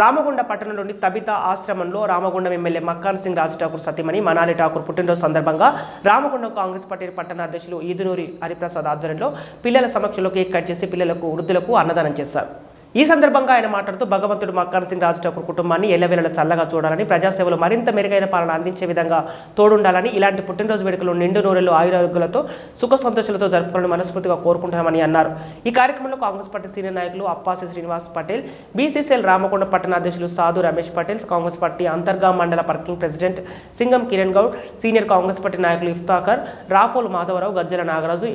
రామగుండ పట్టణంలోని తబిత ఆశ్రమంలో రామగుండం ఎమ్మెల్యే మక్కాన్ సింగ్ రాజు ఠాకూర్ సతీమణి మనాలి ఠాకూర్ పుట్టినరోజు సందర్భంగా రామగుండం కాంగ్రెస్ పార్టీ పట్టణ అధ్యక్షులు ఈదునూరి హరిప్రసాద్ ఆధ్వర్యంలో పిల్లల సమక్షంలో కేక్ కట్ చేసి పిల్లలకు వృద్ధులకు అన్నదానం చేశారు. ఈ సందర్భంగా ఆయన మాట్లాడుతూ భగవంతుడు మక్కన్ సింగ్ రాజు ఠాకూర్ కుటుంబాన్ని ఎల్లవేళల చల్లగా చూడాలని ప్రజాసేవలు మరింత మెరుగైన పాలన అందించే విధంగా తోడుండాలని ఇలాంటి పుట్టినరోజు వేడుకలు నిండు నూరెలు ఆయురారోగ్యాలతో సుఖ సంతోషాలతో జరుపుకోవాలని మనస్ఫూర్తిగా కోరుకుంటున్నామని అన్నారు. ఈ కార్యక్రమంలో కాంగ్రెస్ పార్టీ సీనియర్ నాయకులు అప్పాసి శ్రీనివాస్ పటేల్ బీసీసీఎల్ రామకొండ పట్టణ అధ్యక్షులు సాధు రమేష్ పటేల్ కాంగ్రెస్ పార్టీ అంతర్గా మండల working president Singam Kiran Goud senior Congress party నాయకులు Iftakhar Rapolu Madhavarao Gajjala Nagaraju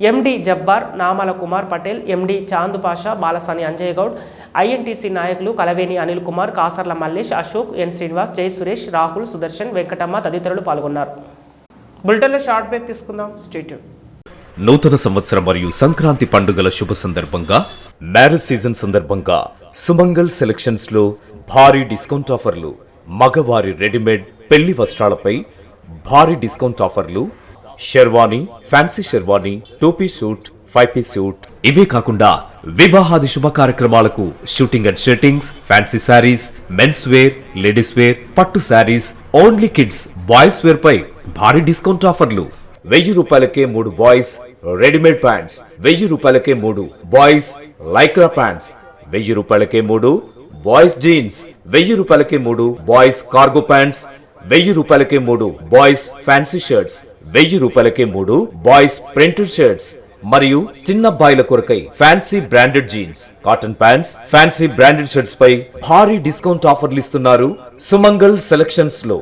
MD Jabbar Namala Kumar Patel MD Chand Pasha Balasani Anjay Goud INTUC నాయకులు కలవేని అనిల్ కుమార్ కాసర్ల మల్లేష్ అశోక్ ఎన్ శ్రీనివాస్ జై సురేష్ రాహుల్ సుదర్శన్ వెంకటమ్మ తదితరులు పాల్గొన్నారు. బులెటిన్లో షార్ట్ బ్రేక్ తీసుకుందాం. స్టేట్ నూతన సంవత్సరం మరియు సంక్రాంతి పండుగల శుభ సందర్భంగా మ్యారేజ్ సీజన్ సందర్భంగా సుమంగల్ సెలక్షన్స్లో భారీ డిస్కౌంట్ ఆఫర్లు మగవారి రెడీమేడ్ పెళ్ళి వస్త్రాలపై భారీ డిస్కౌంట్ ఆఫర్లు షెర్వానీ ఫ్యాన్సీ షెర్వానీ టోపీ సూట్ ఫైవ్ పీస్ సూట్. ఇవే కాకుండా వివాహాది శుభ కార్యక్రమాలకు shooting and shirtings fancy sarees men's wear ladies wear పట్టు sarees only kids boys wear పై భారీ డిస్కౌంట్ ఆఫర్లు. వెయ్యి రూపాయలకే మూడు బాయ్స్ రెడీమేడ్ ప్యాంట్స్. వెయ్యి రూపాయలకే మూడు బాయ్స్ లైక్రా ప్యాంట్స్. వెయ్యి రూపాయలకే మూడు బాయ్స్ జీన్స్. వెయ్యి రూపాయలకే మూడు బాయ్స్ కార్గో ప్యాంట్స్. వెయ్యి రూపాయలకే మూడు బాయ్స్ ఫ్యాన్సీ షర్ట్స్. వెయ్యి రూపాయలకే మూడు బాయ్స్ ప్రింటెడ్ షర్ట్స్ మరియు చిన్న అబ్బాయిల కొరకై fancy branded jeans. Cotton pants fancy branded shirts పై భారీ డిస్కౌంట్ ఆఫర్లు ఇస్తున్నారు సుమంగల్ సెలక్షన్స్లో.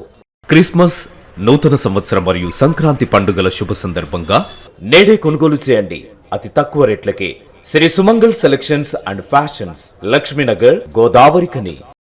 క్రిస్మస్ నూతన సంవత్సరం మరియు సంక్రాంతి పండుగల శుభ సందర్భంగా నేడే కొనుగోలు చేయండి. అతి తక్కువ రేట్లకే Sri Sumangal selections and fashions Lakshminagar Godavarikhani.